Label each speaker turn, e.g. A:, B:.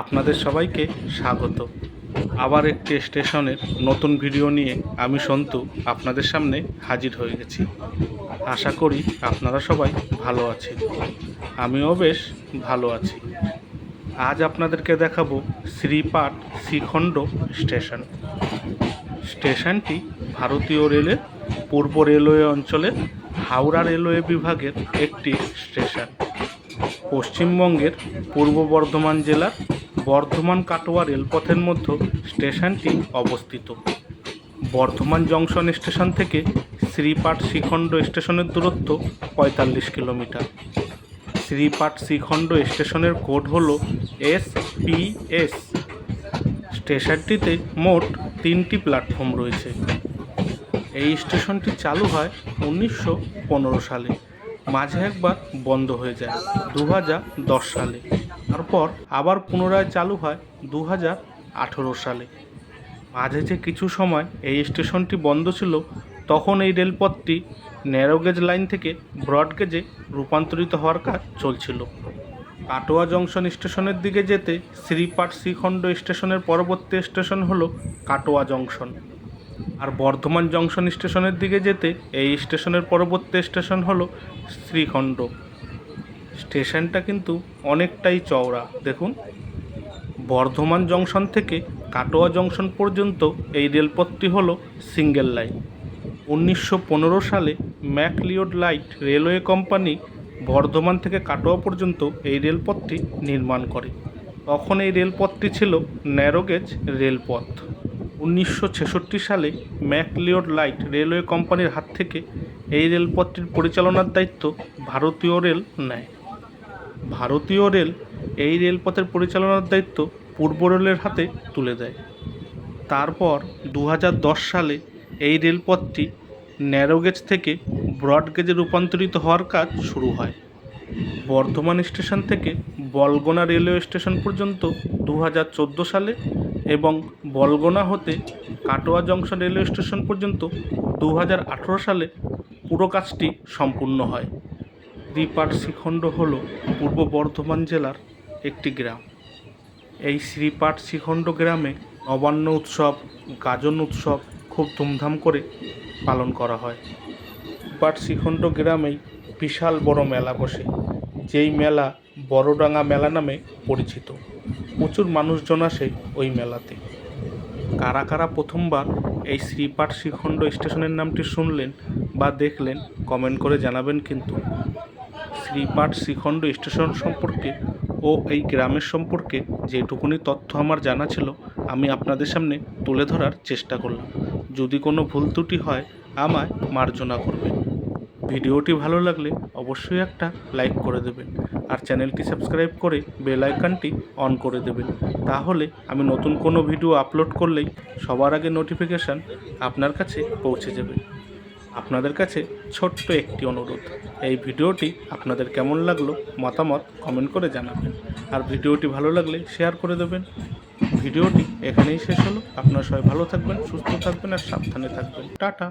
A: আপনাদের সবাইকে স্বাগত। আবার একটি স্টেশনের নতুন ভিডিও নিয়ে আমি সন্তু আপনাদের সামনে হাজির হয়ে গেছি। আশা করি আপনারা সবাই ভালো আছেন। আমিও বেশ ভালো আছি। আজ আপনাদেরকে দেখাবো শ্রীপাট শ্রীখণ্ড স্টেশন। স্টেশনটি ভারতীয় রেলের পূর্ব রেলওয়ে অঞ্চলের হাওড়া রেলওয়ে বিভাগের একটি স্টেশন। পশ্চিমবঙ্গের পূর্ব বর্ধমান জেলার বর্ধমান কাটোয়া রেলপথের মধ্যে স্টেশনটি অবস্থিত। বর্ধমান জংশন স্টেশন থেকে শ্রীপাট শ্রীখণ্ড স্টেশনের দূরত্ব পঁয়তাল্লিশ কিলোমিটার। শ্রীপাট শ্রীখণ্ড স্টেশনের কোড হল এস পি এস। স্টেশনটিতে মোট তিনটি প্ল্যাটফর্ম রয়েছে। এই স্টেশনটি চালু হয় উনিশশো পনেরো সালে। মাঝে একবার বন্ধ হয়ে যায় দু হাজার দশ সালে। তারপর আবার পুনরায় চালু হয় দু হাজার আঠেরো সালে। মাঝে যে কিছু সময় এই স্টেশনটি বন্ধ ছিল, তখন এই রেলপথটি ন্যারোগেজ লাইন থেকে ব্রডগেজে রূপান্তরিত হওয়ার কাজ চলছিল। কাটোয়া জংশন স্টেশনের দিকে যেতে শ্রীপাট শ্রীখণ্ড স্টেশনের পরবর্তী স্টেশন হলো কাটোয়া জংশন। আর বর্ধমান জংশন স্টেশনের দিকে যেতে এই স্টেশনের পরবর্তী স্টেশন হলো শ্রীখণ্ড। স্টেশনটা কিন্তু অনেকটাই চওড়া। দেখুন, বর্ধমান জংশন থেকে কাটোয়া জংশন পর্যন্ত এই রেলপথটি হল সিঙ্গেল লাইন। উনিশশো পনেরো সালে McLeod light railway company Bardhaman থেকে কাটোয়া পর্যন্ত এই রেলপথটি নির্মাণ করে। তখন এই রেলপথটি ছিল ন্যারোগেজ রেলপথ। উনিশশো ছেষট্টি সালে ম্যাকলিওড লাইট রেলওয়ে কোম্পানির হাত থেকে এই রেলপথটির পরিচালনার দায়িত্ব ভারতীয় রেল নেয়। ভারতীয় রেল এই রেলপথের পরিচালনার দায়িত্ব পূর্ব রেলের হাতে তুলে দেয়। তারপর দু হাজার দশ সালে এই রেলপথটি ন্যারোগেজ থেকে ব্রডগেজে রূপান্তরিত হওয়ার কাজ শুরু হয়। বর্ধমান স্টেশন থেকে বলগোনা রেলওয়ে স্টেশন পর্যন্ত দু হাজার চোদ্দ সালে এবং বলগোনা হতে কাটোয়া জংশন রেলওয়ে স্টেশন পর্যন্ত দু হাজার আঠেরো সালে পুরো কাজটি সম্পূর্ণ হয়। শ্রীপাঠ শ্রীখণ্ড হল পূর্ব বর্ধমান জেলার একটি গ্রাম। এই শ্রীপাঠ শ্রীখণ্ড গ্রামে নবান্ন উৎসব, গাজন উৎসব খুব ধুমধাম করে পালন করা হয়। শ্রীপাঠ শ্রীখণ্ড গ্রামেই বিশাল বড় মেলা বসে, যেই মেলা বড়ডাঙ্গা মেলা নামে পরিচিত। প্রচুর মানুষজন আসে ওই মেলাতে। কারা কারা প্রথমবার এই শ্রীপাট শ্রীখণ্ড স্টেশনের নামটি শুনলেন বা দেখলেন, কমেন্ট করে জানাবেন কিন্তু। শ্রীপাঠ শ্রীখণ্ড স্টেশন সম্পর্কে ও এই গ্রামের সম্পর্কে যেটুকুনি তথ্য আমার জানা ছিল, আমি আপনাদের সামনে তুলে ধরার চেষ্টা করলাম। যদি কোনো ভুল ত্রুটি হয়, আমায় মার্জনা করবেন। ভিডিওটি ভালো লাগলে অবশ্যই একটা লাইক করে দেবেন আর চ্যানেলটি সাবস্ক্রাইব করে বেল আইকনটি অন করে দেবেন। তাহলে আমি নতুন কোনো ভিডিও আপলোড করলেই সবার আগে নোটিফিকেশান আপনার কাছে পৌঁছে যাবে। আপনাদের কাছে ছোট্ট একটি অনুরোধ। এই ভিডিওটি আপনাদের কেমন লাগল মতামত কমেন্ট করে জানাবেন। আর ভিডিওটি ভালো লাগলে শেয়ার করে দেবেন। ভিডিওটি এখানেই শেষ হলো। আপনারা সবাই ভালো থাকবেন, সুস্থ থাকবেন আর সাবধানে থাকবেন। টাটা।